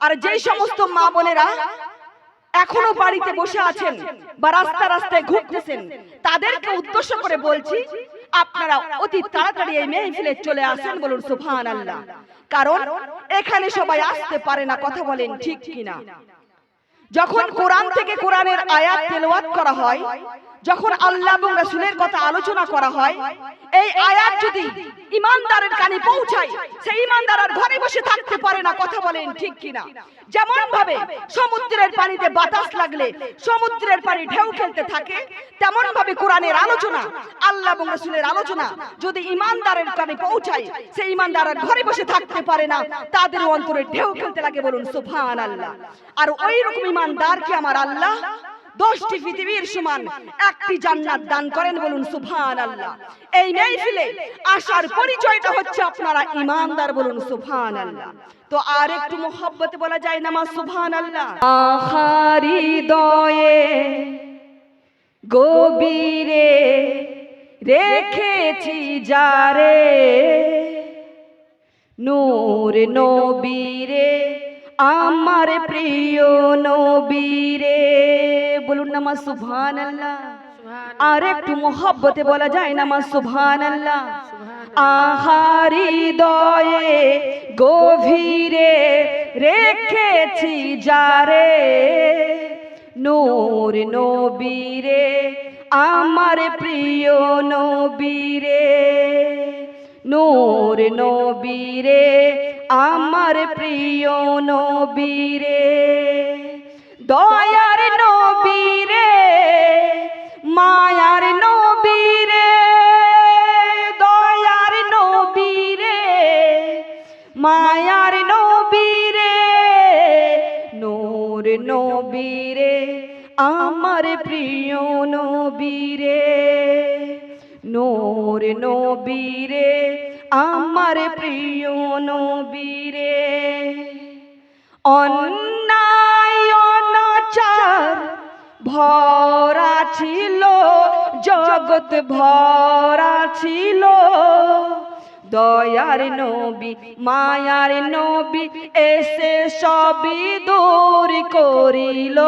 আর যেই সমস্ত মা বোনেরা এখনও বাড়িতে বসে আছেন বা রাস্তা রাস্তায় ঘুরতেছেন তাদেরকে উদ্দেশ্য করে বলছি আপনারা অতি তাড়াতাড়ি এই মেহফিলে চলে আসেন বলুন সুবহান আল্লাহ কারণ এখানে সবাই আসতে পারে না কথা বলেন ঠিক কিনা। যখন কোরআন থেকে কোরআনের আয়াত তেলাওয়াত করা হয় যখন আল্লাহ এবং রাসূলের কথা আলোচনা করা হয়, এই আয়াত যদি ইমানদারের কানে পৌঁছায়, সেই ইমানদার আর ঘরে বসে থাকতে পারে না, কথা বলেন ঠিক কিনা? যেমন ভাবে সমুদ্রের পানিতে বাতাস লাগলে সমুদ্রের পানি ঢেউ খেলতে থাকে তেমন ভাবে কোরআনের আলোচনা, আল্লাহ এবং রাসূলের আলোচনা যদি ইমানদারের কানে পৌঁছায়, সেই ইমানদার আর ঘরে বসে থাকতে পারে না, তাদের অন্তরে ঢেউ খেলতে লাগে বলুন, সুবহানাল্লাহ। আর ওই রকম ইমানদারকে আমার আল্লাহ? দশটি পৃথিবীর সমান একটি জান্নাত দান করেন বলুন সুবহান আল্লাহ এই মেহফিলে আসার পরিচয়টা হচ্ছে আপনারা ইমানদার বলুন সুবহান আল্লাহ তো আর একটু মোহব্বতে বলা যায় না মা সুবহান আল্লাহ আহারি দয়ে গভীরে রেখেছি যারে, নূর নবীরে, আমার প্রিয় নবীরে। বলুন না মা সুবহান আল্লাহ আর একটু মোহব্বতে বলা যায় না মা সুবহান আল্লাহ আহারি দয়ে গভীরে রেখেছি যারে। নূর নবীরে আমার প্রিয় নবীরে। নূর নবীরে আমার প্রিয় নবীরে। দয়ার নবীরে মায়ার নবীরে, দয়ার নবীরে, মায়ার নবীরে, নূর নবীরে, আমার প্রিয় নবীরে, নূর নবীরে, আমার প্রিয় নবীরে। অন্যায় জগৎ ভরা ছিল। দয়ার নবী, মায়ার নবী এসে সবই দূর করিল।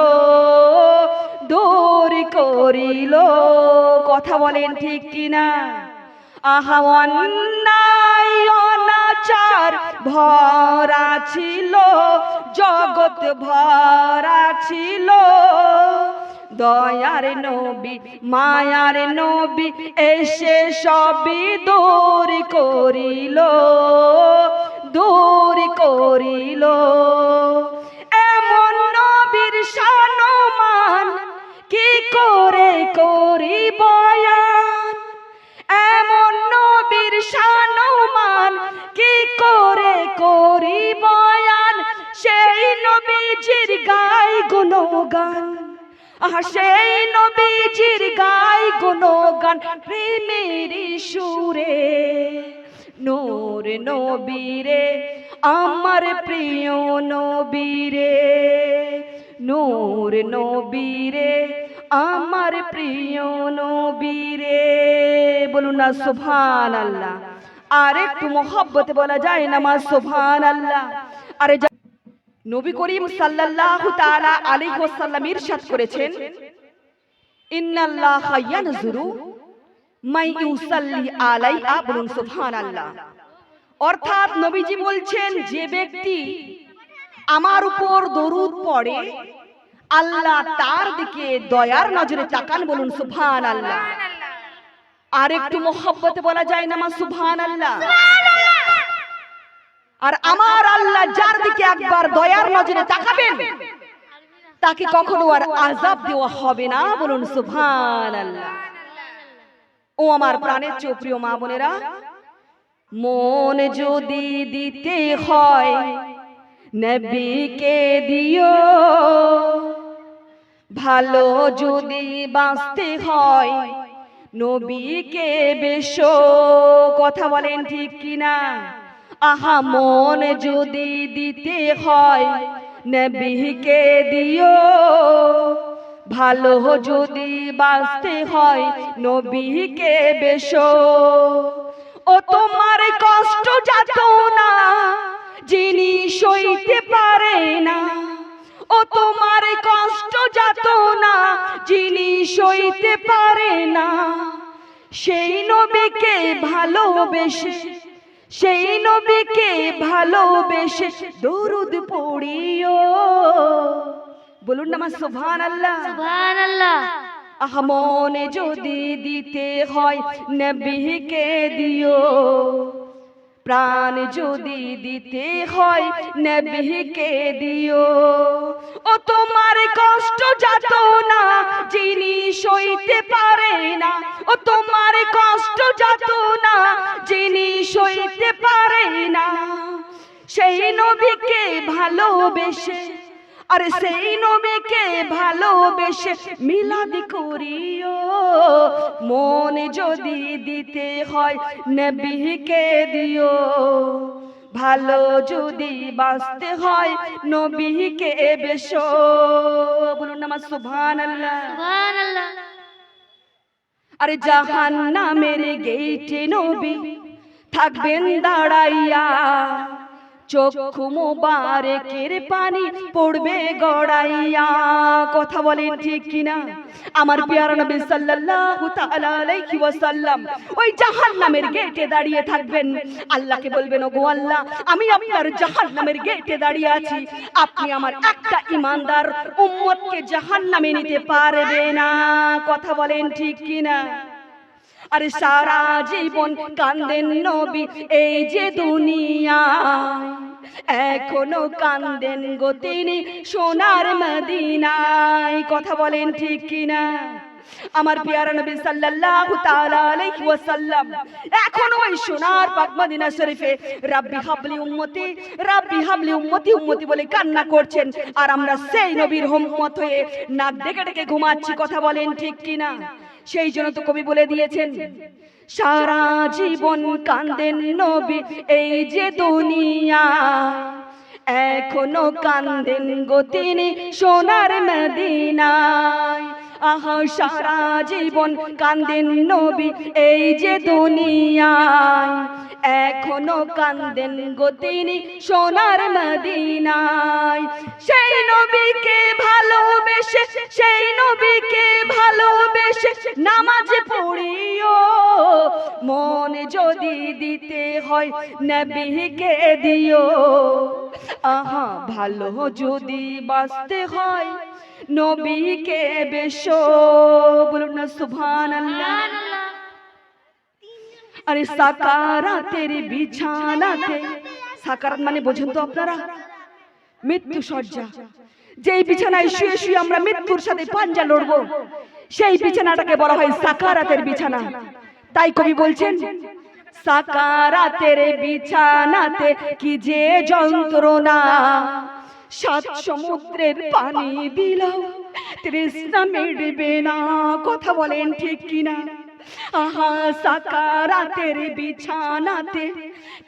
দূর করিল। কথা বলেন ঠিক কিনা? আহা অনাচার ভরা ছিল। জগৎ ভরা ছিল। দয়ার নবী, মায়ার নবী এসে সবই দূর করিল দূর করিল। এমন নবীর সম্মান কি করে করি বয়ান এমন নবীর সম্মান কি করে করি বয়ান সেই নবীজির গায় গুণগান। সেই নবীজির গায় গুণগান, প্রেমের সুরে। নূর নবীরে, আমার প্রিয় নবীরে। নূর নবীরে, আমার প্রিয় নবীরে। বলুন না সুবহান আল্লাহ আর একটু মোহব্বতে বলা যায় না মা সুবহান আল্লাহ আরে নবী করিম সাল্লাল্লাহু তাআলা আলাইহি ওয়াসাল্লাম ইরশাদ করেছেন ইন্নাল্লাহা ইয়ানজুরু মাই ইউসাল্লি আলাইহা বলুন সুবহানাল্লাহ। অর্থাৎ নবীজি বলছেন যে ব্যক্তি আমার উপর দরুদ পড়ে আল্লাহ তার দিকে দয়ার নজরে তাকান বলুন সুবহান আল্লাহ আর একটু মোহব্বতে বলা যায় না মা সুবহান আল্লাহ আর আমার আল্লাহ যার দিকে একবার দয়ার নজরে তাকাবেন তাকে কখনো আর আজাব দেওয়া হবে না বলুন সুবহান আল্লাহ ও আমার প্রাণের চেয়ে প্রিয় মা বোনেরা মন যদি দিতে হয় নবীকে দিও। ভালো যদি বাঁচতে হয় নবীকে বেশো। কথা বলেন ঠিক কিনা? আহা, মন যদি দিতে হয়, নবীকে দিও। ভালো যদি বাঁচতে হয়, নবীকে বেশো। ও তোমার কষ্ট যাত না, যিনি সইতে পারে না। ও তোমার কষ্ট যাত না, যিনি সইতে পারে না। সেই নবীকে ভালোবেসে সেই নবীকে ভালোবেসে দরুদ পড়িও। বলুন না আমার সুবহান আল্লাহ সুবহানাল্লাহ। আহ মনে যদি দিতে হয় নবীকে দিও। প্রাণ যদি দিতে হয় নবীকে দিও। ও তোমার কষ্ট যাত না যিনি সইতে পারে সেই নবীকে ভালোবেসে আরে সেই নবীকে ভালোবেসে মিলাদি করিও। মন যদি দিতে হয় নবীকে দিও। ভালো যদি বাঁচতে হয় নবীকে বেশো বলুন আমার সুভান আল্লাহ আরে জাহান নামের গেইটে নবী থাকবেন দাঁড়াইয়া। চক্ষু মোবারকের পানি পড়বে গড়াইয়া। কথা বলেন ঠিক কিনা? আমার পিয়ারা নবী সাল্লাল্লাহু তাআলা আলাইহি ওয়াসাল্লাম ওই জাহান্নামের গেটে দাঁড়িয়ে থাকবেন। আল্লাহকে বলবেন, ওগো আল্লাহ, আমি আপনার জাহান্নামের গেটে দাঁড়িয়ে আছি। আপনি আমার একটা ইমানদার উম্মতকে জাহান্নামে নিতে পারবে না। কথা বলেন ঠিক কিনা? আরে সারা জীবন কান্দেন নবী, এই যে দুনিয়া। এখনও কান্দেন গো তিনি সোনার মদিনায়। কথা বলেন ঠিক কিনা? আমার পিয়ারা নবী সাল্লাল্লাহু তাআলা আলাইহি ওয়াসাল্লাম, এখনও ওই সোনার পাক মদিনা শরীফে রাব্বি হাবলি উম্মতি, রাব্বি হাবলি উম্মতি উম্মতি বলে কান্না করছেন। আর আমরা সেই নবীর উম্মত হয়ে নাক ডেকে ডেকে ঘুমাচ্ছি, কথা বলেন ঠিক কিনা? সেই জন্য তো কবি বলে দিয়েছেন, সারা জীবন কান্দেন নবী এই যে দুনিয়া। এখনও কান্দেন গো তিনি সোনার মদিনায়। আহা, সারা জীবন কান্দেন নবী এই যে দুনিয়ায়। এখনও কান্দেন গো তিনি সোনার মদিনায়। সেই নবীকে ভালোবেসে, সেই নবীকে ভালোবেসে নামাজ পড়িও। মন যদি দিতে হয় নবীকে দিও। আহা, ভালো যদি বাঁচতে হয় নবীকে বেশো। বলুন না, সুবহানাল্লাহ। সুবহানাল্লাহ আরে সাকারাতের বিছানাতে, সাকারাত মানে বোঝেন তো আপনারা মৃত্যু সজ্জা যেই বিছানায় শুয়ে শুয়ে আমরা মৃত্যুর সাথে পাঞ্জা লড়বো সেই বিছানাটাকে বলা হয় সাকারাতের বিছানা। তাই কবি বলছেন সাকারাতের বিছানাতে কি যে যন্ত্রণা। সাত সমুদ্রের পানি দিলাও তৃষ্ণা মিটবে না। কথা বলেন ঠিক কিনা? আহা সাকারাতের বিছানাতে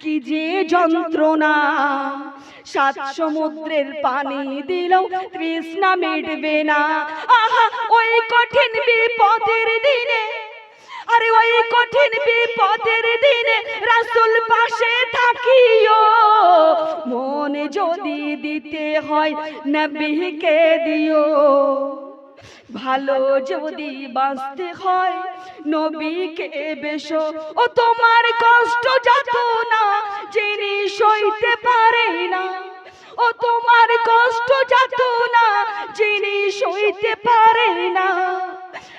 কি যে যন্ত্রণা। সাত সমুদ্রের পানি দিলেও তৃষ্ণা মিটবে না। আহা, ওই কঠিন বিপদের দিনে, আরে ওই কঠিন বিপদের দিনে রাসুল পাশে থাকিও। মনে যদি দিতে হয় নবীকে দিও। ভালো যদি বাঁচতে হয়, নবীকে বেশো। ও তোমার কষ্ট যাত না, যিনি সইতে পারে না। ও তোমার কষ্ট যাত না, যিনি সইতে পারে না।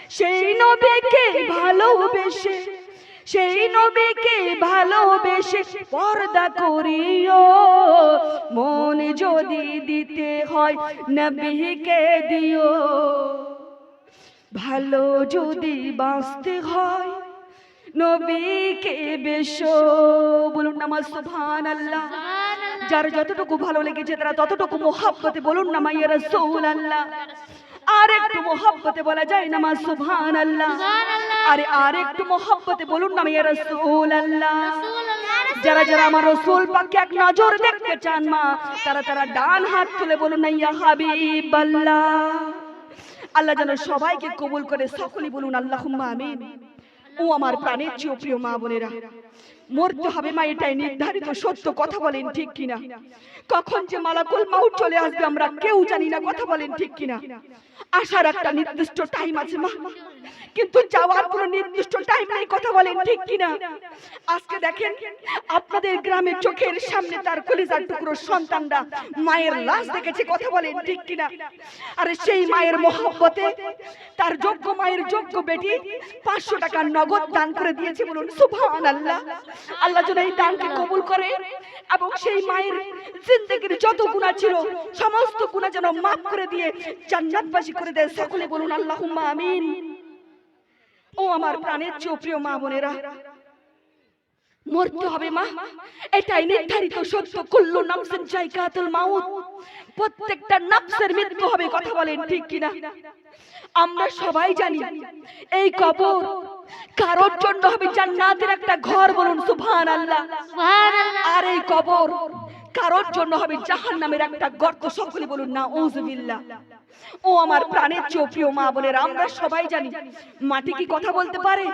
সেই নবীকে ভালোবেসে, সেই নবীকে ভালোবেসে পর্দা করিও। মন যদি দিতে হয়, নবীকে দিও। ভালো যদি বাঁচতে হয় নবীকে বেশো। বলুন নামাজ সুবহান আল্লাহ যার যতটুকু ভালো লেগেছে তারা ততটুকু মোহাব্বতে বলুন না মাইয়া রাসূল আল্লাহ আর একটু মোহাব্বতে বলা যায় না মা সুবহান আল্লাহ আরে আর একটু মোহাব্বতে বলুন না মাইয়া রাসূল আল্লাহ যারা যারা আমার রসুল পাককে এক নজর দেখতে চান মা তারা তারা ডান হাত তুলে বলুন না ইয়া হাবিব আল্লাহ আল্লাহ যেন সবাইকে কবুল করে সকলে বলুন, আল্লাহুম্মা আমিন। ও আমার প্রাণের চেয়েও প্রিয় মা বোনেরা, মরতে হবে মা, এটাই নির্ধারিত সত্য, কথা বলেন ঠিক কিনা? কখন যে মালাকুল মাউট চলে আসবে আমরা কেউ জানি না, কথা বলেন ঠিক কিনা? আসার একটা নির্দিষ্ট টাইম আছে মা কিন্তু যাওয়ার কোনো নির্দিষ্ট টাইম নেই, কথা বলেন ঠিক কিনা? আজকে দেখেন, আপনাদের গ্রামের চোখের সামনে তার কলিজার টুকরো সন্তানরা মায়ের লাশ দেখেছে, কথা বলেন ঠিক কিনা? আরে সেই মায়ের মহব্বতে তার যোগ্য মায়ের যোগ্য বেটি পাঁচশো টাকা নগদ দান করে দিয়েছে বলুন সুবহান আল্লাহ আল্লাহ যেন এই দানকে কবুল করে এবং সেই মায়ের জিন্দগির যত গুণা ছিল, সমস্ত গুণা যেন মাফ করে দিয়ে জান্নাতবাসী করে দেয়। সকলে বলুন, আল্লাহুম্মা আমিন। ও আমার প্রাণের চেয়েও প্রিয় মা বোনেরা মরতে হবে মা। এটাই নির্ধারিত সত্য। কুল্লু নাফসিন জায়গাতুল মাউত। প্রত্যেকটা নাফসের মৃত্যু হবে কথা বলেন ঠিক কিনা? আমরা সবাই জানি এই কবর কারোর জন্য হবে জান্নাতের একটা ঘর বলুন সুবহানাল্লাহ। সুবহানাল্লাহ। আর এই কবর কারোর জন্য হবে জাহান নামের একটা গর্ত। সকলে বলুন না ওজবিল্লা ও আমার প্রাণের প্রিয় মা বোনেরা, আমরা সবাই জানি মাটি কি কথা বলতে পারে?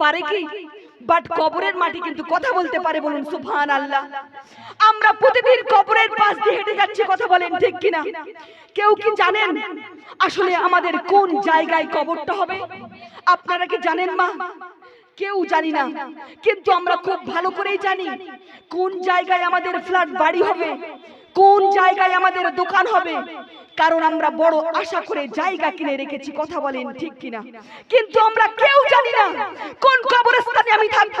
পারে কি? বাট কবরের মাটি কিন্তু কথা বলতে পারে বলুন সুবহান আল্লাহ আমরা প্রতিদিন কবরের পাশ দিয়ে হেঁটে যাচ্ছি, কথা বলেন ঠিক কিনা? কেউ কি জানেন আসলে আমাদের কোন জায়গায় কবরটা হবে? আপনারা কি জানেন মা? কেউ জানি না। কিন্তু আমরা খুব ভালো করেই জানি কোন জায়গায় আমাদের ফ্ল্যাট বাড়ি হবে কোন জায়গায় আমাদের দোকান হবে? কারণ আমরা বড় আশা করে জায়গা কিনে রেখেছি, কথা বলেন ঠিক কিনা? কিন্তু আমরা কেউ জানি না কোন কবরস্থানে আমি থাকব।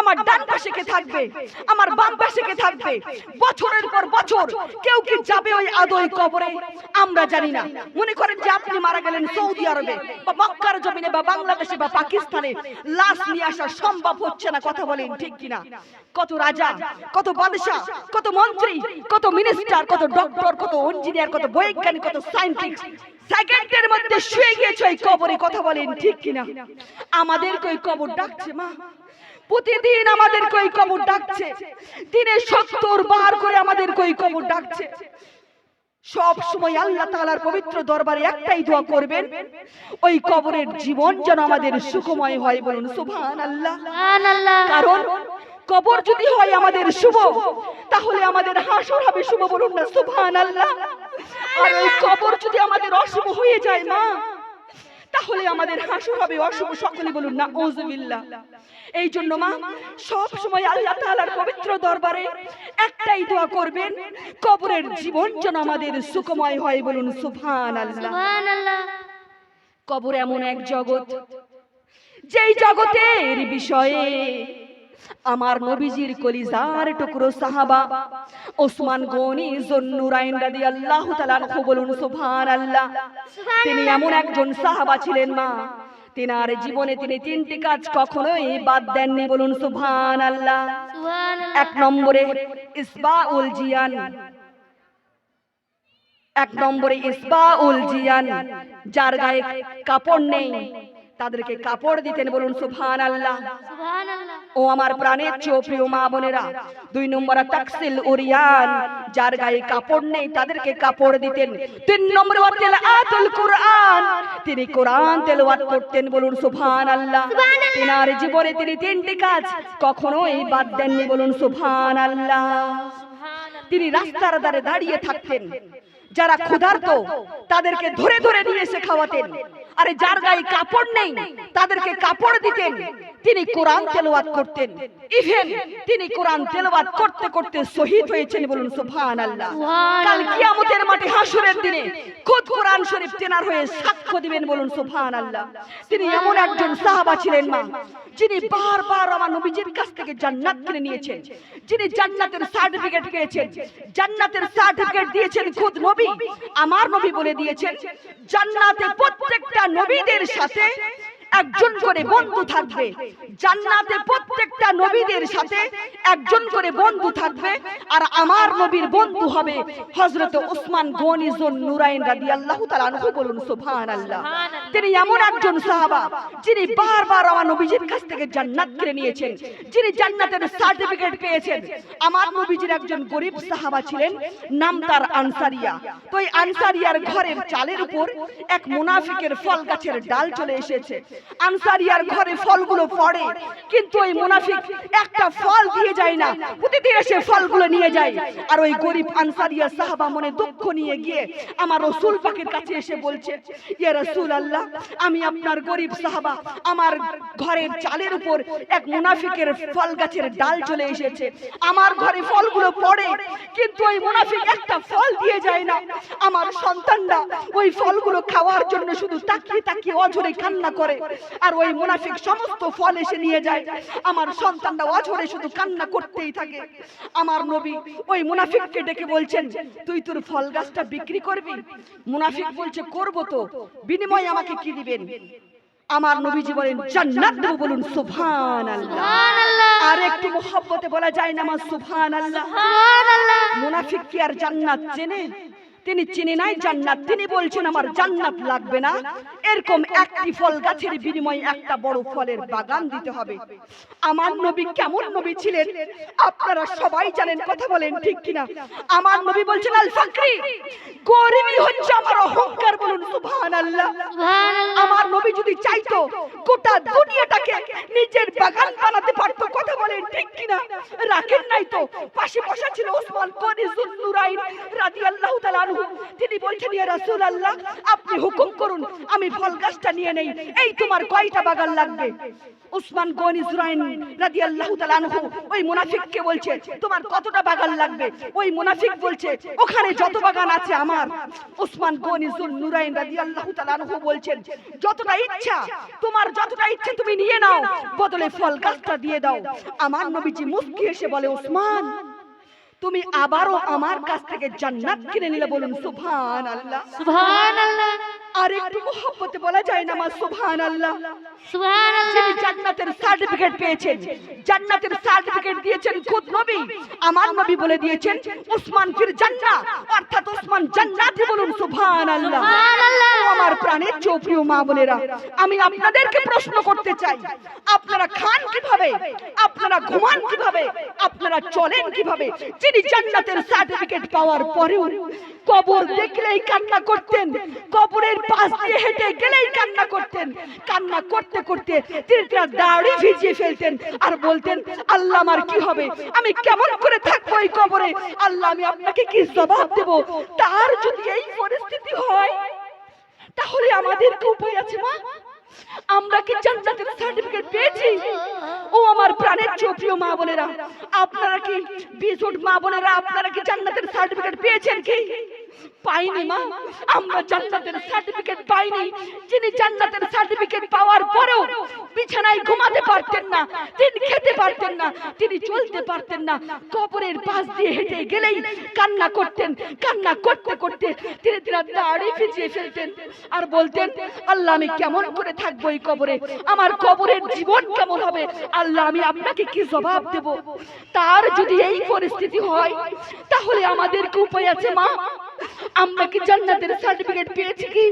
আমার ডান পাশে কে থাকবে? আমার বাম পাশে কে থাকবে? বছরের পর বছর কেউ কি যাবে ওই আদই কবরে? আমরা জানি না। মনে করেন যে আপনি মারা গেলেন সৌদি আরবে বা মক্কার জমিনে বা বাংলাদেশে বা পাকিস্তানে। লাশ নিয়ে আসা সম্ভব হচ্ছে না, কথা বলেন ঠিক কিনা? কত রাজা, কত বাদশা কত মন্ত্রী, কত মিনিস্টার কত ডক্টর কত ইঞ্জিনিয়ার কত বৈজ্ঞানিক কত সায়েন্টিস্ট সেকেন্ডের মধ্যে শুয়ে গিয়েছে ওই কবরে কথা বলেন ঠিক কিনা? আমাদের কই কবর ডাকছে মা। প্রতিদিন আমাদের কই কবর ডাকছে। দিনে সত্তর বার করে আমাদের কই কবর ডাকছে। সব সময় আল্লাহ তাআলার পবিত্র দরবারে একটাই দোয়া করবেন ওই কবরের জীবন যেন আমাদের সুখময় হয় বলুন সুবহানাল্লাহ। সুবহানাল্লাহ। কারণ কবর যদি হয় আমাদের শুভ তাহলে আমাদের হাসর হবে শুভ বলুন না সুভান আল্লাহ আর ওই কবর যদি আমাদের অশুভ হয়ে যায় মা তাহলে আমাদের হাসর হবে অশুভ সকলে বলুন না ওজবিল্লাহ এই জন্য মা সব সময় আল্লাহ তাআলার পবিত্র দরবারে একটাই দোয়া করবেন কবরের জীবন যেন আমাদের সুখময় হয় বলুন সুবহানাল্লাহ। সুবহানাল্লাহ। কবর এমন এক জগৎ যেই জগতের বিষয়ে আমার নবীজির কলিজার টুকরো সাহাবা। ওসমান গনি জন্নুরাইন রাদিয়াল্লাহু তাআলা আনহু বলুন সুবহানাল্লাহ। তিনি এমন একজন সাহাবা ছিলেন মা। তিনার জীবনে তিনি তিনটি কাজ কখনোই বাদ দেননি বলুন সুবহানাল্লাহ। সুবহানাল্লাহ। এক নম্বরে ইসবাউল জিয়ান। এক নম্বরে ইসবাউল জিয়ান যার গায়ে কাপড় নেই। তাদেরকে কাপড় দিতেন বলুন সুবহান আল্লাহ সুবহানাল্লাহ। ও আমার প্রাণের চেয়েও প্রিয় মা বোনেরা দুই নম্বর তাকসিল উরিয়ান যার গায়ে কাপড় নেই তাদেরকে কাপড় দিতেন। তিন নম্বরে ওয়াতিল আতুল কুরআন তিনি কোরআন তেলাওয়াত করতেন বলুন সুবহান আল্লাহ তিনার জীবনে তিনি তিনটি কাজ কখনোই বাদ দেননি বলুন সুবহান আল্লাহ সুবহানাল্লাহ। তিনি রাস্তার ধারে দাঁড়িয়ে থাকতেন। যারা ক্ষুধার্ত তাদেরকে ধরে ধরে নিয়ে এসে খাওয়াতেন। আরে যার গায়ে কাপড় নেই তাদেরকে কাপড় দিতেন। তিনি কোরআন তেলাওয়াত করতেন। ইভেন তিনি কোরআন তেলাওয়াত করতে করতে শহীদ হয়েছেন বলুন সুবহানাল্লাহ। কাল কিয়ামতের মাঠে হাসরের দিনে খোদ কোরআন শরীফ তেনার হয়ে সাক্ষ্য দিবেন বলুন সুবহানাল্লাহ। তিনি এমন একজন সাহাবা ছিলেন মা যিনি বারবার আমার নবীজির কাছ থেকে জান্নাত কিনে নিয়েছেন। যিনি জান্নাতের সার্টিফিকেট পেয়েছেন জান্নাতের সার্টিফিকেট দিয়েছেন খুদ নবী। আমার নবী বলে দিয়েছেন জান্নাতে প্রত্যেকটা নবীদের সাথে একজন করে বন্ধু থাকবে। জান্নাতে প্রত্যেকটা নবীদের সাথে একজন করে বন্ধু থাকবে আর আমার নবীর বন্ধু হবে হযরত উসমান গনি জুন নুরাইন রাদিয়াল্লাহু তাআলা আনহু বলুন, সুবহানাল্লাহ। তিনি এমন একজন সাহাবা যিনি বারবার আমার নবীজির কাছ থেকে জান্নাত কিনে নিয়েছেন। যিনি জান্নাতের সার্টিফিকেট পেয়েছেন। আমার নবীজির একজন গরিব সাহাবা ছিলেন, নাম তার আনসারিয়া। তো এই আনসারিয়ার ঘরের চালের উপর এক মুনাফিকের ফল গাছের ডাল চলে এসেছে। আনসারিয়ার ঘরে ফলগুলো পড়ে, কিন্তু ওই মুনাফিক একটা ফল দিয়ে যায় না। প্রতিদিন এসে ফলগুলো নিয়ে যায়। আর ওই গরিব আনসারিয়া সাহাবা মনে দুঃখ নিয়ে গিয়ে আমার রসুল পাকের কাছে এসে বলছে, ইয়া রসুল আল্লাহ আমি আপনার গরিব সাহাবা, আমার ঘরের চালের উপর এক মুনাফিকের ফল গাছের ডাল চলে এসেছে। আমার ঘরে ফলগুলো পড়ে, কিন্তু ওই মুনাফিক একটা ফল দিয়ে যায় না। আমার সন্তানরা ওই ফলগুলো খাওয়ার জন্য শুধু তাকিয়ে তাকিয়ে অঝরে কান্না করে। আর ওই মুনাফিক সমস্ত ফল এসে নিয়ে যায়। আমার সন্তানরা অঝরে শুধু কান্না করতেই থাকে। আমার নবী ওই মুনাফিককে ডেকে বলছেন তুই তোর ফল গাছটা বিক্রি করবি? মুনাফিক বলছে করব তো। বিনিময়ে আমাকে কি দিবেন? আমার নবীজি বলেন জান্নাত দেবো বলুন সুবহানাল্লাহ। আর একটু মোহব্বতে বলা যায় না আমার সুবহানাল্লাহ। সুবহানাল্লাহ। মুনাফিক কি আর জান্নাত চেনে? তিনি চিনে নাই জান্নাত। তিনি বলছেন আমার জান্নাত লাগবে না। এরকম একটি ফল গাছের বিনিময়ে একটা বড় ফলের বাগান দিতে হবে। আমার নবী কেমন নবী ছিলেন? আপনারা সবাই জানেন কথা বলেন ঠিক কিনা? আমার নবী বলছেন আল ফাকরি গরিবই হচ্ছে আমার অহংকার বলুন সুবহানাল্লাহ। সুবহানাল্লাহ। আমার নবী যদি চাইতো গোটা দুনিয়াটাকে নিজের বাগান বানাতে পারতো কথা বলেন ঠিক কিনা? রাখেন নাই তো। পাশে বসা ছিল ওসমান গনি জুন্নুরাইন রাদিয়াল্লাহু তাআলা তিনি বলছেন, ইয়া আপনি হুকুম করুন, আমি ফল গাছটা নিয়ে নেই, এই তোমার কয়টা বাগান লাগবে? উসমান গনি জুরাইন রাদিয়াল্লাহু তাআলা আনহু ওই মুনাফিককে বলছে, তোমার কতটা বাগান লাগবে? ওই মুনাফিক বলছে, ওখানে যত বাগান আছে আমার। উসমান গনি জুন্নুরাইন রাদিয়াল্লাহু তাআলা আনহু বলছেন, যতটা ইচ্ছা, তোমার যতটা ইচ্ছা তুমি নিয়ে নাও, বদলে ফল গাছটা দিয়ে দাও। আমার নবীজি মুস্কি হেসে বলে ওসমান তুমি আবারও আমার কাছ থেকে জান্নাত কিনে নিলে বলুন সুবহানাল্লাহ। সুবহানাল্লাহ। আর একটু মোহব্বতে বলা যায় না সুবহানাল্লাহ। সুবহানাল্লাহ। যিনি জান্নাতের সার্টিফিকেট পেয়েছেন জান্নাতের সার্টিফিকেট দিয়েছেন খুদ নবী আমার নবী বলে দিয়েছেন উসমান ফির জান্নাহ অর্থাৎ উসমান জান্নাতি বলুন সুবহানাল্লাহ। সুবহানাল্লাহ। ও আমার প্রাণের চৌপ্রিয় মা বোনেরা আমি আপনাদেরকে প্রশ্ন করতে চাই আপনারা খান কীভাবে? আপনারা ঘুমান কীভাবে? আপনারা চলেন কীভাবে? যিনি জান্নাতের সার্টিফিকেট পাওয়ার পরেও কবর দেখলেই কান্না করতেন কবরের পাশ দিয়ে হেঁটে গেলেই কান্না করতেন। কান্না করতে করতে তিনি তার দাড়ি ভিজিয়ে ফেলতেন আর বলতেন, আল্লাহ আমার কি হবে? আমি কেমন করে থাকব এই কবরে? আল্লাহ, আমি আপনাকে কি জবাব দেব? তার যদি এই পরিস্থিতি হয়, তাহলে আমাদের কি উপায় আছে মা। আমরা কি জান্নাতের সার্টিফিকেট পেয়েছি? ও আমার প্রাণের চোপ্রিয় মা বোনেরা, আপনারা কি বিশুট মা বোনেরা আপনারা কি জান্নাতের সার্টিফিকেট পেয়েছেন কি? পাইনি মা। আমরা জান্নাতের সার্টিফিকেট পাইনি। যিনি জান্নাতের সার্টিফিকেট পাওয়ার পরেও বিছানায় ঘুমাতে পারতেন না তিনি খেতে পারতেন না তিনি চলতে পারতেন না। কবরের পাশ দিয়ে হেঁটে গেলেই কান্না করতেন কান্না করতে করতে তিনি তিনি দাড়ি ফিজিয়ে ফেলতেন আর বলতেন আল্লাহ আমি কেমন করে থাকব এই কবরে? আমার কবরের জীবন কেমন হবে? আল্লাহ আমি আপনাকে কি জবাব দেব? তার যদি এই পরিস্থিতি হয় তাহলে আমাদের কি উপায় আছে মা? আমরা কি জান্নাতের সার্টিফিকেট পেয়েছি কি?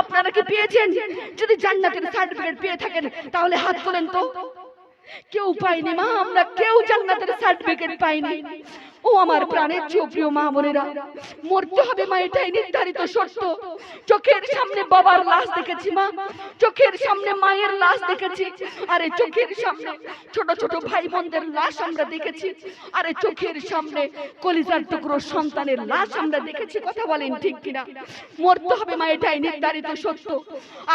আপনারা কি পেয়েছেন? যদি জান্নাতের সার্টিফিকেট পেয়ে থাকেন, তাহলে হাত তোলেন তো। কেউ পাইনি মা, আমরা কেউ জান্নাতের সার্টিফিকেট পাইনি। ও আমার প্রাণের চেয়েও প্রিয় মা বোনেরা, মরতে হবে মা, এটাই নির্ধারিত সত্য চোখের সামনে বাবার লাশ দেখেছি মা, চোখের সামনে মায়ের লাশ দেখেছি। আরে চোখের সামনে ছোট ছোট ভাই বোনদের লাশ আমরা দেখেছি। আরে চোখের সামনে কলিজার টুকরো সন্তানের লাশ আমরা দেখেছি, কথা বলেন ঠিক কিনা? মরতে হবে মা, এটাই নির্ধারিত সত্য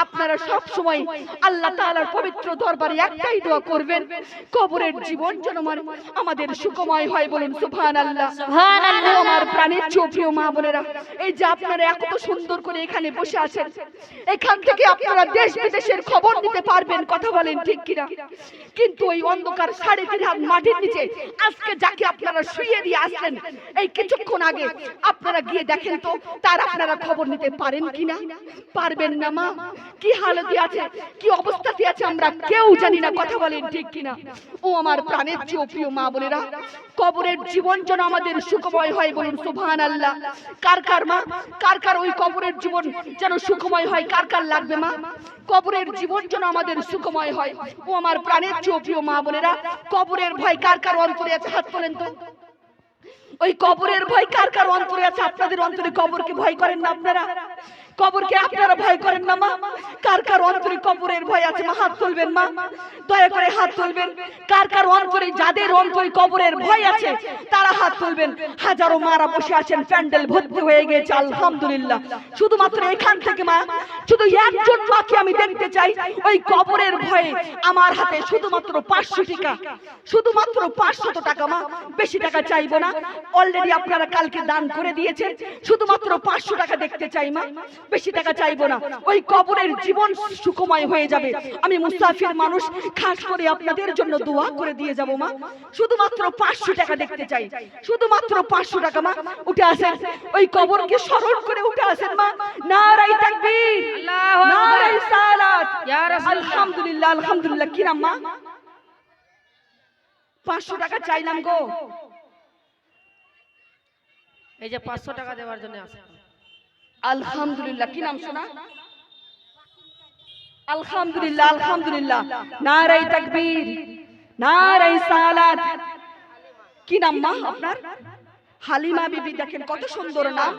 আপনারা সব সময় আল্লাহ তাআলার পবিত্র দরবারে একটাই দোয়া করবেন, কবরের জীবন যেন আমাদের সুখময় হয় বলুন আমার প্রাণের মা বোনেরা। এই যে আপনারা এত সুন্দর করে এখানে বসে আছেন, এখান থেকে আপনারা দেশ বিদেশের খবর নিতে পারবেন, কথা বলেন ঠিক কিনা? কিন্তু ওই অন্ধকার সাড়ে তিন হাত মাটির নিচে আজকে যাকে আপনারা শুয়ে দিয়ে আসলেন, এই কিছুক্ষণ আগে আপনারা গিয়ে দেখেন তো, তার আপনারা খবর নিতে পারেন কিনা? পারবেন না মা। কি হালতে আছে, কি অবস্থাতে আছে আমরা কেউ জানি না, কথা বলেন ঠিক কিনা? ও আমার প্রাণের চেয়েও মা বোনেরা, কবরের জীবন যেন আমাদের সুখময় হয় বলুন সুভান আল্লাহ কার কার মা? কার কার ওই কবরের জীবন যেন সুখময় হয়? কার কার লাগবে মা? কবরের জীবন যেন আমাদের সুখময় হয়। ও আমার প্রাণের চেয়েও প্রিয় মা বোনেরা, কবরের ভয় কার কার অন্তরে আছে? হাত তোলেন তো। ওই কবরের ভয় কার কার অন্তরে আছে? আপনাদের অন্তরে কবরকে ভয় করেন না আপনারা? কবরকে আপনারা ভয় করেন না, মা? কার কার অন্তরে কবরের ভয় আছে, মা? হাত তুলবেন, মা। দয়া করে হাত তুলবেন। কার কার অন্তরে, যাদের অন্তরে কবরের ভয় আছে, তারা হাত তুলবেন। হাজারো মারা বসে আছেন, প্যান্ডেল ভর্তি হয়ে গেছে, আলহামদুলিল্লাহ। শুধুমাত্র এখান থেকে, মা, শুধু একজন মাকে আমি দেখতে চাই। ওই কবরের ভয়ে আমার হাতে শুধুমাত্র পাঁচশো টাকা। শুধুমাত্র পাঁচশত টাকা, মা। বেশি টাকা চাইব না। অলরেডি আপনারা কালকে দান করে দিয়েছেন। শুধুমাত্র পাঁচশো টাকা দেখতে চাই, মা। বেশি টাকা চাইব না। ওই কবরের জীবন সুখময় হয়ে যাবে। আমি মুসাফির মানুষ খাস করে আপনাদের জন্য দোয়া করে দিয়ে যাব মা। শুধুমাত্র পাঁচশো টাকা দেখতে চাই। শুধুমাত্র পাঁচশো টাকা মা উঠে আসেন। ওই কবরকে স্মরণ করে উঠে আসেন মা। নারাই তাকবীর। নারাই সালাত। আলহামদুলিল্লাহ আলহামদুলিল্লাহ। কি নাম মা? পাঁচশো টাকা চাইলাম গো। এই যে পাঁচশো টাকা দেওয়ার জন্য আসে আলহামদুলিল্লাহ। কি নাম শোনা? আলহামদুলিল্লাহ আলহামদুলিল্লাহ। নারাই তাকবীর নারাই সালাত। কি নাম মা আপনার? হালিমা বিবি দেখেন কত সুন্দর নাম।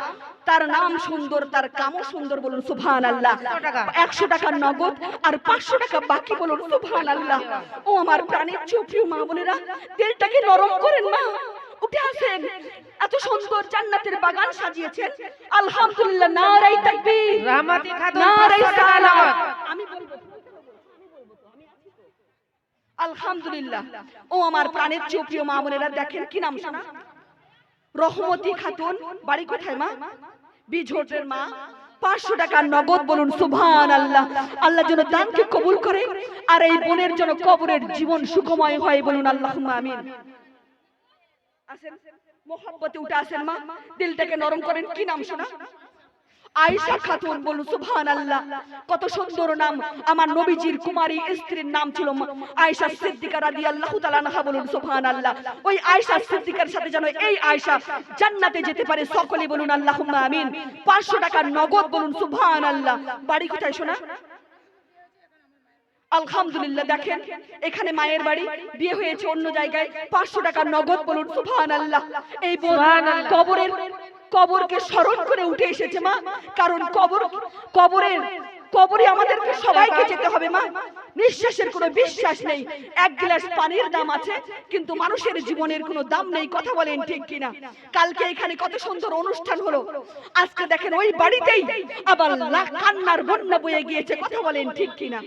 তার নাম সুন্দর তার কামও সুন্দর বলুন সুবহান আল্লাহ একশো টাকা নগদ আর পাঁচশো টাকা বাকি বলুন সুবহান আল্লাহ ও আমার প্রাণের চোপ্রিয় মা বোনেরা দিলটাকে নরম করেন মা। উঠে আসেন। এত সুন্দর জান্নাতের বাগান সাজিয়েছেন। আলহামদুলিল্লাহ নারাই তাকবীর। রাহমাতি খাতুন নারাই 500 সালাত আমি বলব আলহামদুলিল্লাহ। ও আমার প্রাণের চেয়ে প্রিয় মা বোনেরা দেখেন কি নাম শোনা। রহমতি খাতুন বাড়ি কোথায় মা? বিঝোটের মা। পাঁচশো টাকা নগদ বলুন সুভান আল্লাহ আল্লাহ যেন দানকে কবুল করে আর এই বোনের জন্য কবরের জীবন সুখময় হয় বলুন আল্লাহ আমিন। আসেন মোহাম্মতে উঠে আসেন মা দিলটাকে নরম করেন কি নাম শোনা? আয়েশা খাতুন বলুন সুবহান আল্লাহ কত সুন্দর নাম। আমার নবীজির কুমারী স্ত্রীর নাম ছিল আয়েশা সিদ্দিকা রাদিয়াল্লাহু তাআলা আনহা বলুন সুবহান আল্লাহ ওই আয়েশা সিদ্দিকার সাথে যেন এই আয়েশা জান্নাতে যেতে পারে সকলে বলুন আল্লাহুম্মা আমিন। 500 টাকা নগদ বলুন সুবহান আল্লাহ বাড়ি কোথায় শোনা? আলহামদুলিল্লাহ দেখেন এখানে মায়ের বাড়ি বিয়ে হয়েছে অন্য জায়গায় পাঁচশো টাকা নগদ বলুন সুফান আল্লাহ এই কবরের কবরকে স্মরণ করে উঠে এসেছে মা কারণ কবর কবরের কবরে আমাদেরকে সবাইকে যেতে হবে, মা। নিঃশ্বাসের কোনো বিশ্বাস নেই। এক গ্লাস পানির দাম আছে, কিন্তু মানুষের জীবনের কোনো দাম নেই। কথা বলেন ঠিক কিনা? কালকে এখানে কত সুন্দর অনুষ্ঠান হলো। আজকে দেখেন ওই বাড়িতেই আবার লাখ কান্নার বন্যা বয়ে গিয়েছে। কথা বলেন ঠিক কিনা?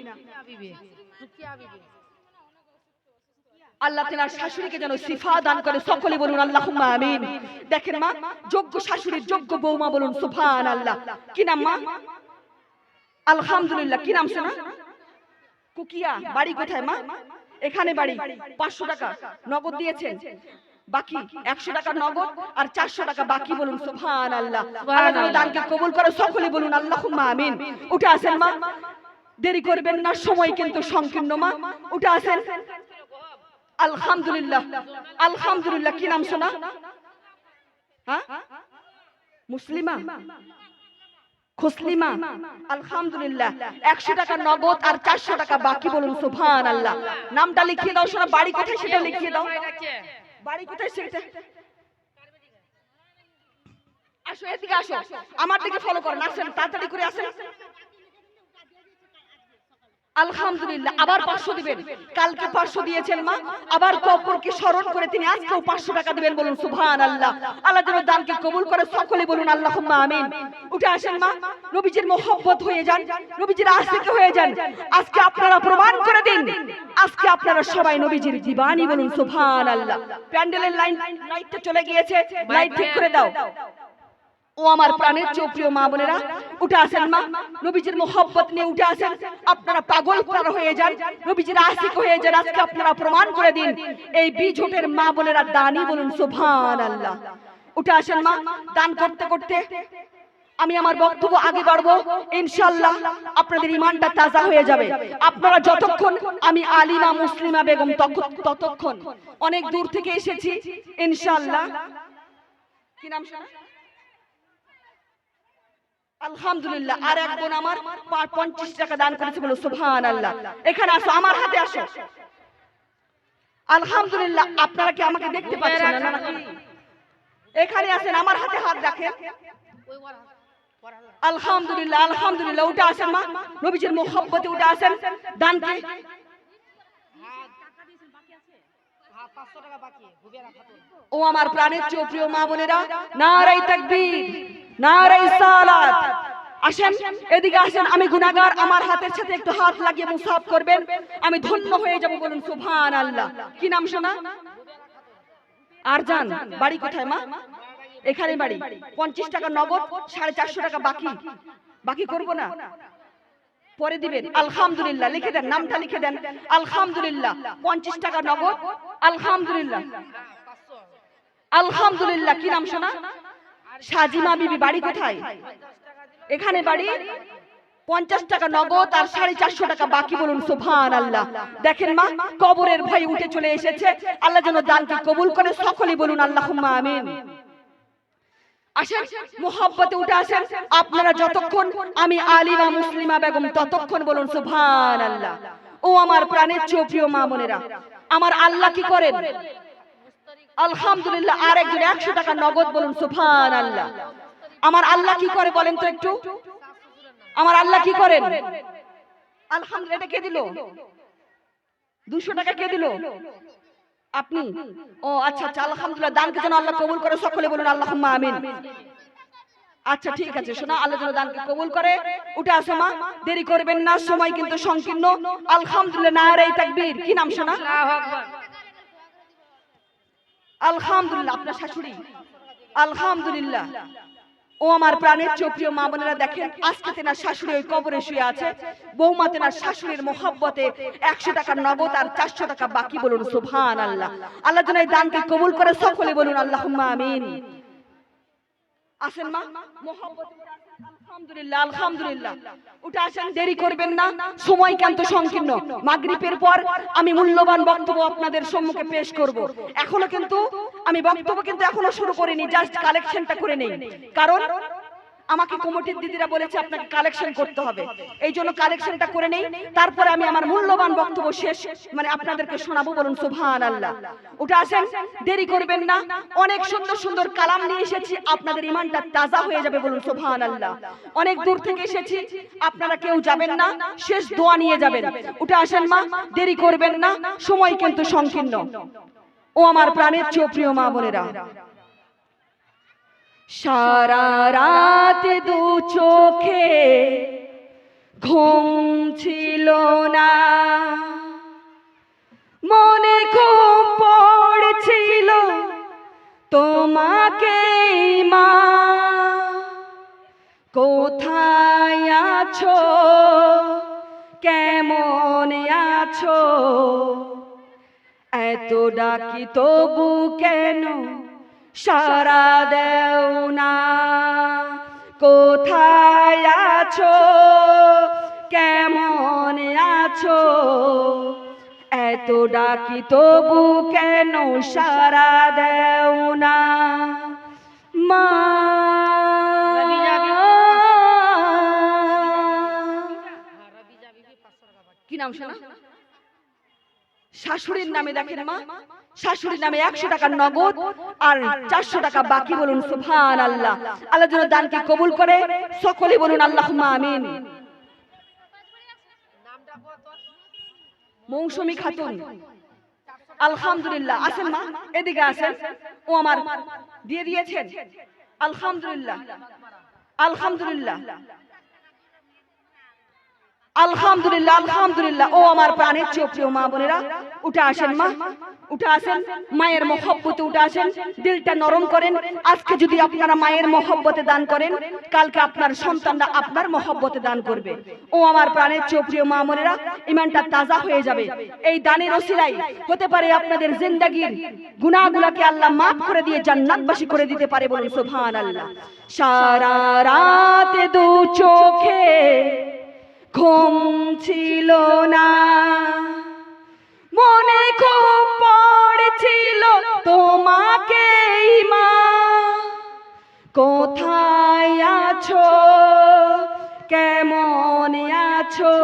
আল্লাহ তেনার শাশুড়িকে যেন সিফা দান করে, সকলে বলুন আল্লাহ আমিন। দেখেন মা, যোগ্য শাশুড়ির যোগ্য বৌমা বলুন সুফান আল্লাহ কিনা মা? আলহামদুলিল্লাহ কি নাম শোনা কুকিয়া বাড়ি কোথায় মা? এখানে বাড়ি পাঁচশো টাকা নগদ দিয়েছেন। বাকি একশো টাকা নগদ আর চারশো টাকা বাকি বলুন সুফান আল্লাহ দানকে কবুল করে সকলে বলুন আল্লাহ আমিন। উঠে আসেন মা। দেরি করবেন না সময় কিন্তু সংকীর্ণ মা। উঠে আসেন। আলহামদুলিল্লাহ। আলহামদুলিল্লাহ কি নাম শোনা হ্যাঁ? মুসলিমা? খুসলিমা আলহামদুলিল্লাহ একশো টাকা নগদ আর চারশো টাকা বাকি বলুন সুফান আল্লাহ নামটা লিখিয়ে দাও সোনা বাড়ি কোথায় সেটা লিখিয়ে দাও। বাড়ি কোথায় সেটা? আসো এদিকে আসো। আমার দিকে ফলো করেন আসেন তাড়াতাড়ি করে আসেন। আলহামদুলিল্লাহ আবার পাঁচশো দিবেন কালকে পাঁচশো দিয়েছেন মা আবার কবরকে স্মরণ করে তিনি আজকেও পাঁচশো টাকা দিবেন বলুন সুভান আল্লাহ আল্লাহ যেন দানকে কবুল করে সকলে বলুন আল্লাহ আমিন উঠে আসেন মা নবীজির মোহব্বত হয়ে যান নবীজির আশিক হয়ে যান আজকে আপনারা প্রমাণ করে দিন আজকে আপনারা সবাই নবীজির দিবানি বলুন সুভান আল্লাহ প্যান্ডেলের লাইন লাইটটা চলে গিয়েছে লাইট ঠিক করে দাও ও আমার প্রাণের চেয়েও প্রিয় মা বোনেরা, উঠে আসেন মা। নবীজির মোহব্বত নিয়ে উঠে আসেন। আপনারা পাগল পার হয়ে যান। নবীজির আশিক হয়ে যান। আজকে আপনারা প্রমাণ করে দিন। এই বিঝোটের মা বোনেরা দানি বলুন সুভান আল্লাহ উঠে আসেন মা। দান করতে করতে আমি আমার বক্তব্য আগে বাড়বো। ইনশাল্লাহ আপনাদের ইমানটা তাজা হয়ে যাবে। আপনারা যতক্ষণ আমি আলিমা মুসলিমা বেগম ততক্ষণ। অনেক দূর থেকে এসেছি। ইনশাল্লাহ কি নাম শোনা? আলহামদুলিল্লাহ আর এক বোন আমার পঞ্চাশ টাকা দান করেছে বলো সুবহান আল্লাহ এখানে আসো আমার হাতে আসো। আলহামদুলিল্লাহ আপনারা কি আমাকে দেখতে পাচ্ছেন না? এখানে আছেন আমার হাতে হাত রাখেন। আলহামদুলিল্লাহ আলহামদুলিল্লাহ উঠে আসেন মা। নবীজির মোহব্বতে উঠে আসেন। দান কি? ও আমার প্রাণের চেয়ে প্রিয় মা বোনেরা নারাই তাকবীর। আসেন, এদিকে আসেন, আমি গুনাহগার, আমার হাতের সাথে একটু হাত লাগিয়ে মুসাফ করবেন। আমি ধন্য হয়ে যাব বলুন সুবহান আল্লাহ কি নাম শোনা? আর যান, বাড়ি কোথায় মা? এখানে বাড়ি। পঞ্চাশ টাকা নগদ, সাড়ে চারশো টাকা বাকি। বাকি করব না? পরে দিবেন। আলহামদুলিল্লাহ, লিখে দেন, নামটা লিখে দেন। আলহামদুলিল্লাহ, পঞ্চাশ টাকা নগদ। আলহামদুলিল্লাহ। আলহামদুলিল্লাহ, কি নাম শোনা? সাজিমা বিবি, বাড়ি কোথায়? এখানে বাড়ি? পঞ্চাশ টাকা নগদ আর সাড়ে চারশো টাকা বাকি বলুন সোভান আল্লাহ দেখেন মা, কবরের ভয় উঠে চলে এসেছে। আল্লাহ যেন দানকে কবুল করে, সকলেই বলুন আল্লাহ আমিন। আসেন, মোহাব্বতে উঠে আসেন। আপনারা যতক্ষণ, আমি আলিমা মুসলিমা বেগম, ততক্ষণ বলুন সুভান আল্লাহ ও আমার প্রাণের চেয়ে প্রিয় মা বোনেরা, আমার আল্লাহ কি করেন? আলহামদুলিল্লাহ আর একজন একশো টাকা নগদ বলুন সুভান আল্লাহ আমার আল্লাহ কি করে বলেন তো একটু? আমার আল্লাহ কি করেন? আলহামদুলিল্লাহ কে দিল? দুশো টাকা কে দিল? আপনি? ও আচ্ছা আচ্ছা আলহামদুলিল্লাহ দানকে যেন আল্লাহ কবুল করে? সকলে বলুন আল্লাহ আমিন। আচ্ছা ঠিক আছে, শোনা, আল্লাহ যেন দানকে কবুল করে। উঠে আসো, মা, দেরি করবেন না, সময় কিন্তু সংকীর্ণ। আলহামদুলিল্লাহ নারাই তাকবীর। কি নাম, শোনা? আলহামদুলিল্লাহ, আপনার শাশুড়ি। আলহামদুলিল্লাহ। ও আমার প্রাণের চোপ্রিয় মা বোনেরা দেখেন, আজকে তেনার শাশুড়ি ওই কবরে শুয়ে আছে। বৌমা তেনার শাশুড়ির মোহাব্বতে একশো টাকা নগদ আর চারশো টাকা বাকি বলুন সুভান আল্লাহ আল্লাহ যেন এই দানকে কবুল করে, সকলে বলুন আল্লাহ আমিন। আসেন মা আসেন। আলহামদুলিল্লাহ আলহামদুলিল্লাহ। উঠে আসেন দেরি করবেন না। সময় কান্ত সংকীর্ণ। মাগরিবের পর আমি মূল্যবান বক্তব্য আপনাদের সম্মুখে পেশ করব। এখনও কিন্তু আমি বক্তব্য কিন্তু এখনও শুরু করিনি জাস্ট কালেকশনটা করে নেই। কারণ আমাকে কমিটির দিদিরা বলেছে, আপনাকে কালেকশন করতে হবে। এই জন্য কালেকশনটা করে নেই। তারপরে আমি আমার মূল্যবান বক্তব্য শেষ মানে আপনাদেরকে শোনাবো, বলুন সুবহান আল্লাহ উঠে আসেন, দেরি করবেন না। অনেক সুন্দর সুন্দর কালাম নিয়ে এসেছি, আপনাদের ইমানটা তাজা হয়ে যাবে, বলুন সুবহান আল্লাহ অনেক দূর থেকে এসেছি, আপনারা কেউ যাবেন না, শেষ দোয়া নিয়ে যাবেন। উঠে আসেন মা, দেরি করবেন না, সময় কিন্তু সংকীর্ণ। ও আমার প্রাণের চেয়েও প্রিয় মা বোনেরা সারা রাত দু চোখে ঘুম ছিল না। মনে খুব পড়ছিল তোমাকে মা। কোথায় আছো? কেমন আছো? এত ডাকি তবু কেন? সারা দেও না। কোথায় আছো? কেমন আছো? এত ডাকি তবু কেন সারা দেও না? মা কি নাম শোনা? শাশুড়ির নামে দেখেন মা। শাশুড়ির নামে একশো টাকা নগদ আর চারশো টাকা বাকি বলুন সুফান আল্লাহ আল্লাহ যেন দানকে কবুল করে, সকলে বলুন আল্লাহ আমিন। মৌসুমী খাতুন। আলহামদুলিল্লাহ। আসেন মা? এদিকে আসেন ও আমার দিয়ে দিয়েছেন। আলহামদুলিল্লাহ। আলহামদুলিল্লাহ। আলহামদুলিল্লাহ আলহামদুলিল্লাহ। ও আমার প্রাণের চেয়ে প্রিয় মা বোনেরা, উঠে আসেন মা, উঠে আসেন। মায়ের মহব্বতে উঠে আসেন। দিলটা নরম করেন। আজকে যদি আপনারা মায়ের মহব্বতে দান করেন, কালকে আপনার সন্তানরা আপনার মহব্বতে দান করবে। ও আমার প্রাণের চেয়ে প্রিয় মা বোনেরা, ইমানটা তাজা হয়ে যাবে। এই দানের ওসিলাই হতে পারে আপনাদের জিন্দাগির গুনাহগুলোকে আল্লাহ মাফ করে দিয়ে জান্নাতবাসী করে দিতে পারে বলুন সুবহানাল্লাহ। সারা রাত দু চোখে ঘুম ছিল না। মনে খুব পড়ছিল তোমাকে মা। কোথায় আছো? কেমন আছো?